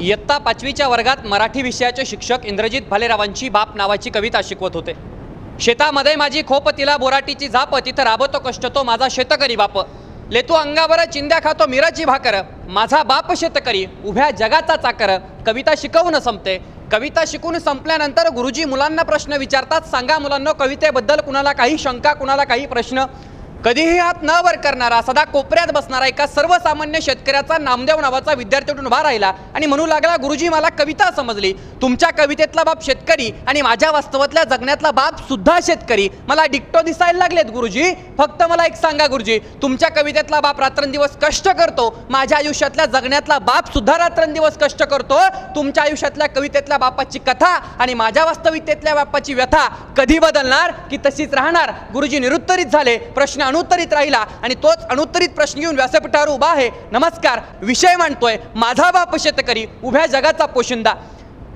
इयत्ता पाचवीच्या वर्गात मराठी विषयाचे शिक्षक इंद्रजित भालेरावांची बाप नावाची कविता शिकवत होते. शेतामध्ये माझी खोप तिला बोराटीची झाप तिथं राबतो कष्ट तो माझा शेतकरी बाप. लेतू अंगावर चिंध्या खातो मिराची भाकर माझा बाप शेतकरी उभ्या जगाचा चाकर. कविता शिकवून संपते. कविता शिकून संपल्यानंतर गुरुजी मुलांना प्रश्न विचारतात सांगा मुलांना कवितेबद्दल कुणाला काही शंका कुणाला काही प्रश्न? कधीही हात न वर करणारा सदा कोपऱ्यात बसणारा एका सर्वसामान्य शेतकऱ्याचा नामदेव नावाचा विद्यार्थी उठून उभा राहिला आणि म्हणू लागला गुरुजी मला कविता समजली. तुमच्या कवितेतला बाप शेतकरी आणि माझ्या वास्तवातल्या जगण्यातला बाप सुद्धा शेतकरी. मला डिक्टो दिसायला लागलेत गुरुजी. फक्त मला एक सांगा गुरुजी. तुमच्या कवितेतला बाप रात्रंदिवस कष्ट करतो. माझ्या आयुष्यातल्या जगण्यातला बाप सुद्धा रात्रंदिवस कष्ट करतो. तुमच्या आयुष्यातल्या कवितेतल्या बापाची कथा आणि माझ्या वास्तविकतेतल्या बापाची व्यथा कधी बदलणार की तशीच राहणार? गुरुजी निरुत्तरित झाले. प्रश्न अनुत्तरित राहिला आणि तोच अनुत्तरित प्रश्न घेऊन व्यासपीठावर उभा आहे. नमस्कार विषय मांडतोय. माझा बाप शेतकरी उभ्या जगाचा पोशिंदा.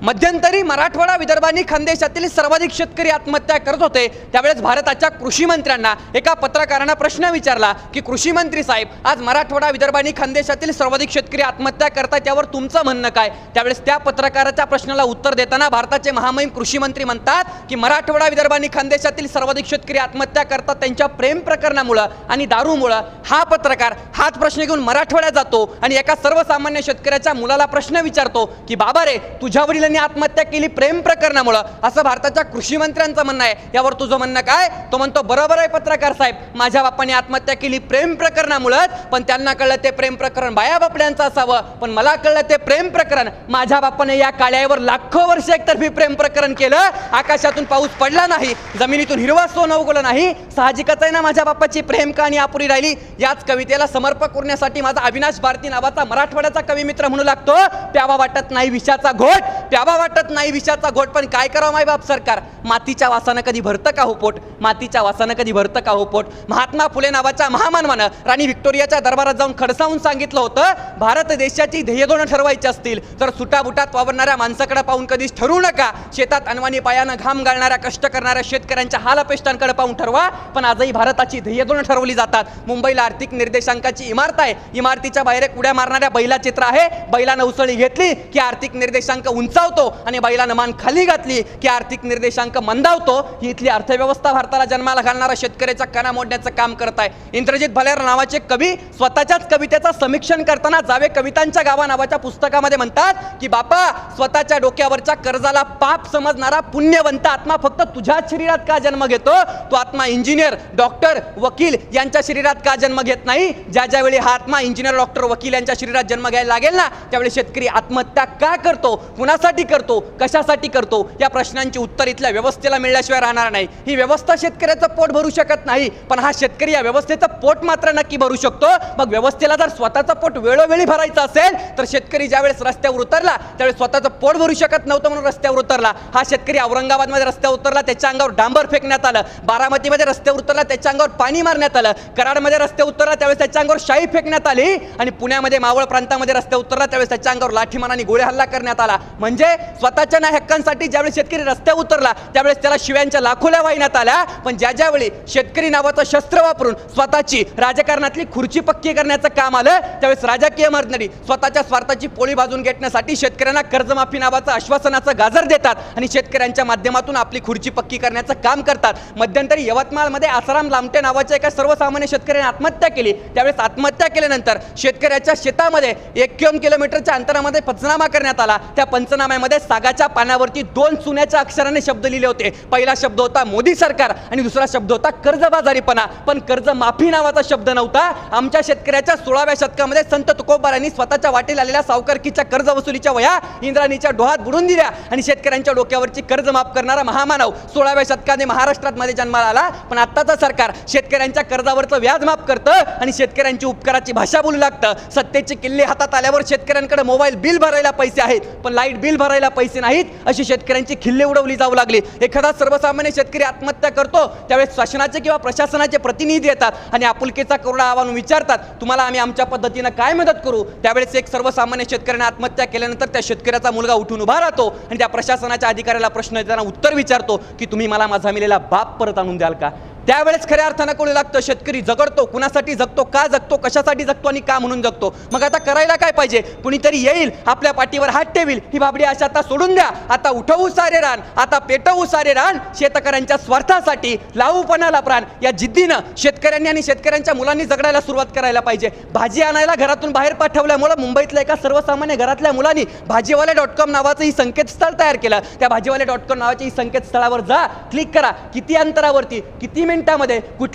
मध्यंतरी मराठवाडा विदर्भानी खानदेशातील सर्वाधिक शेतकरी आत्महत्या करत होते. त्यावेळेस भारताच्या कृषी मंत्र्यांना एका पत्रकारानं प्रश्न विचारला की कृषी मंत्री साहेब आज मराठवाडा विदर्भानी खानदेशातील सर्वाधिक शेतकरी आत्महत्या करतात त्यावर तुमचं म्हणणं काय? त्यावेळेस त्या पत्रकाराच्या प्रश्नाला उत्तर देताना भारताचे महामहिम कृषी मंत्री म्हणतात की मराठवाडा विदर्भानी खानदेशातील सर्वाधिक शेतकरी आत्महत्या करतात त्यांच्या प्रेम प्रकरणामुळं आणि दारूमुळं. हा पत्रकार हाच प्रश्न घेऊन मराठवाड्यात जातो आणि एका सर्वसामान्य शेतकऱ्याच्या मुलाला प्रश्न विचारतो की बाबा रे तुझ्या वडिलांनी आत्महत्या केली प्रेम प्रकरणामुळं. असं भारताच्या कृषी मंत्र्यांचं म्हणणं आहे. यावर तुझं म्हणणं काय? तो म्हणतो बरोबर आहे पत्रकार साहेब. माझ्या बापाने आत्महत्या केली प्रेम प्रकरणामुळं पण त्यांना कळलं ते प्रेम प्रकरण बाया बापड्यांचं असावं. पण मला कळलं ते प्रेम प्रकरण. माझ्या बापाने या काळ्यावर लाखो वर्ष एकतर्फी प्रेम प्रकरण केलं. आकाशातून पाऊस पडला नाही. जमिनीतून हिरवा सोनं उगवलं नाही. साहजिकच आहे ना माझ्या बापाची प्रेम कहाणी अपुरी राहिली? याच कवितेला समर्पक करण्यासाठी माझा अविनाश भारती नावाचा मराठवाड्याचा कवी मित्र म्हणू लागतो. प्यावा वाटत नाही विषाचा घोट. प्यावा वाटत नाही विषाचा घोट पण काय करावं माय बाप सरकार? मातीच्या वासानं कधी भरतं का हो पोट? मातीच्या वासानं कधी भरतं का हो पोट? महात्मा फुले नावाच्या महामानवानं राणी व्हिक्टोरियाच्या दरबारात जाऊन खडसावून सांगितलं होतं भारत देशाची ध्येयधोरणं ठरवायची असतील तर सुटाबुटात वावरणाऱ्या माणसाकडे पाहून कधीच ठरवू नका. शेतात अनवाणी पायानं घाम गाळणाऱ्या कष्ट करणाऱ्या शेतकऱ्यांच्या हालअपेष्टांकडे पाहून ठरवा पण आजही भारताची ध्येयधोरणं ठरवली जातात. मुंबईला आर्थिक निर्देशांकाची इमारत आहे. इमारतीच्या बाहेर एक उड्या मारणाऱ्या बैला चित्र आहे. बैलानं उसळी घेतली की आर्थिक निर्देशांक उंचावतो आणि बैलानं मान खाली घातली की आर्थिक निर्देशांक मंदावतो. ही इथली अर्थव्यवस्था भारताला जन्माला घालणारा शेतकऱ्याचा कणा मोडण्याचं काम करत आहे. इंद्रजित भलेर नावाचे कवी स्वतःच्याच कवितेचा समीक्षण करताना जावे कवितांच्या गावा नावाच्या पुस्तकामध्ये म्हणतात की बापा स्वतःच्या डोक्यावरच्या कर्जाला पाप समजणारा पुण्यवंत आत्मा फक्त तुझ्याच शरीरात का जन्म घेतो? तो आत्मा इंजिनियर डॉक्टर वकील यांच्या शरीरात का जन्म घेत नाही? ज्या ज्यावेळी हा आत्मा इंजिनियर डॉक्टर वकील यांच्या शरीरात जन्म घ्यायला लागेल ना त्यावेळी शेतकरी आत्महत्या का करतो? कुणासाठी करतो कशासाठी करतो? या प्रश्नांची उत्तर इथल्या व्यवस्थेला मिळल्याशिवाय राहणार नाही. ही व्यवस्था शेतकऱ्याचं पोट भरू शकत नाही पण हा शेतकरी या व्यवस्थेचं पोट मात्र नक्की भरू शकतो. मग व्यवस्थेला जर स्वतःचं पोट वेळोवेळी भरायचं असेल तर शेतकरी ज्यावेळेस रस्त्यावर उतरला त्यावेळेस स्वतःचं पोट भरू शकत नव्हतं म्हणून रस्त्यावर उतरला. हा शेतकरी औरंगाबादमध्ये रस्त्यावर उतरला त्याच्या अंगावर डांबर फेकण्यात आलं. बारामतीमध्ये रस्त्यावर उतरला त्याच्या अंगावर पाणी मारण्यात आलं. कराडमध्ये रस्ते उतरला त्यावेळेस त्याच्या अंगावर शाई फेकण्यात आली. आणि पुण्यामध्ये मावळ प्रांतामध्ये रस्ते उतरला त्यावेळेस त्याच्या अंगावर लाठीमानाने गोळे हल्ला करण्यात आला. म्हणजे म्हणजे स्वतःच्या ना हक्कांसाठी ज्यावेळेस शेतकरी रस्त्यावर उतरला त्यावेळेस त्याला शिव्यांच्या लाखोल्या वाहिण्यात आल्या. पण ज्या ज्यावेळी शेतकरी नावाचं शस्त्र वापरून स्वतःची राजकारणातली खुर्ची पक्की करण्याचं काम आलं त्यावेळेस राजकीय मंडळी स्वतःच्या स्वार्थाची पोळी भाजून घेण्यासाठी शेतकऱ्यांना कर्जमाफी नावाचं आश्वासनाचं गाजर देतात आणि शेतकऱ्यांच्या माध्यमातून आपली खुर्ची पक्की करण्याचं काम करतात. मध्यंतरी यवतमाळमध्ये आसाराम लामटे नावाच्या एका सर्वसामान्य शेतकऱ्याने आत्महत्या केली. त्यावेळेस आत्महत्या केल्यानंतर शेतकऱ्याच्या शेतामध्ये एक किलोमीटरच्या अंतरामध्ये पंचनामा करण्यात आला. त्या घोषणामध्ये सागाच्या पानावरती दोन चुन्याच्या अक्षराने शब्द लिहिले होते. पहिला शब्द होता मोदी सरकार आणि दुसरा शब्द होता कर्जबाजारीपणा. पण कर्ज माफी नावाचा शब्द नव्हता. आमच्या शेतकऱ्याच्या सोळाव्या शतकामध्ये संत तुकोबारांनी स्वतःच्या वाटेल आलेल्या सावकारकीच्या कर्ज वसुलीच्या वया इंद्राणीच्या डोहात बुडून दिल्या आणि शेतकऱ्यांच्या डोक्यावरची कर्ज माफ करणारा महामानव सोळाव्या शतकाने महाराष्ट्रात मध्ये जन्माला आला. पण आत्ताचं सरकार शेतकऱ्यांच्या कर्जावरचं व्याज माफ करतं आणि शेतकऱ्यांची उपकाराची भाषा बोलू लागतं. सत्तेचे किल्ले हातात आल्यावर शेतकऱ्यांकडे मोबाईल बिल भरायला पैसे आहेत. पण लाइट बिल भरायला पैसे नाहीत अशी शेतकऱ्यांची खिल्ले उडवली जाऊ लागली. एखादा सर्वसामान्य शेतकरी आत्महत्या करतो त्यावेळेस शासनाचे किंवा प्रशासनाचे प्रतिनिधी येतात आणि आपुलकीचा करोडा आव्हान विचारतात तुम्हाला आम्ही आमच्या पद्धतीनं काय मदत करू? त्यावेळेस एक सर्वसामान्य शेतकऱ्याने आत्महत्या केल्यानंतर त्या शेतकऱ्याचा मुलगा उठून उभा राहतो आणि त्या प्रशासनाच्या अधिकाऱ्याला प्रश्न देताना उत्तर विचारतो की तुम्ही मला माझा मिलेला बाप परत आणून द्याल का? त्यावेळेस खऱ्या अर्थानं कळू लागतं? शेतकरी जगडतो. कुणासाठी जगतो? का जगतो? कशासाठी जगतो आणि का म्हणून जगतो? मग आता करायला काय पाहिजे? कुणीतरी येईल आपल्या पाठीवर हात ठेवील. ही बाबडी अशा आता सोडून द्या. आता उठवू सारे रान. आता पेटवू सारे रान. शेतकऱ्यांच्या स्वार्थासाठी लावूपणाला प्राण. या जिद्दीनं शेतकऱ्यांनी आणि शेतकऱ्यांच्या मुलांनी जगडायला सुरुवात करायला पाहिजे. भाजी आणायला घरातून बाहेर पाठवल्यामुळं मुंबईतल्या एका सर्वसामान्य घरातल्या मुलांनी भाजीवाले डॉट कॉम नावाचं ही संकेतस्थळ तयार केलं. त्या भाजीवाले डॉट कॉम नावाच्या ही संकेतस्थळावर जा. क्लिक करा. किती अंतरावरती? किती मिनिटामध्ये कुठल्या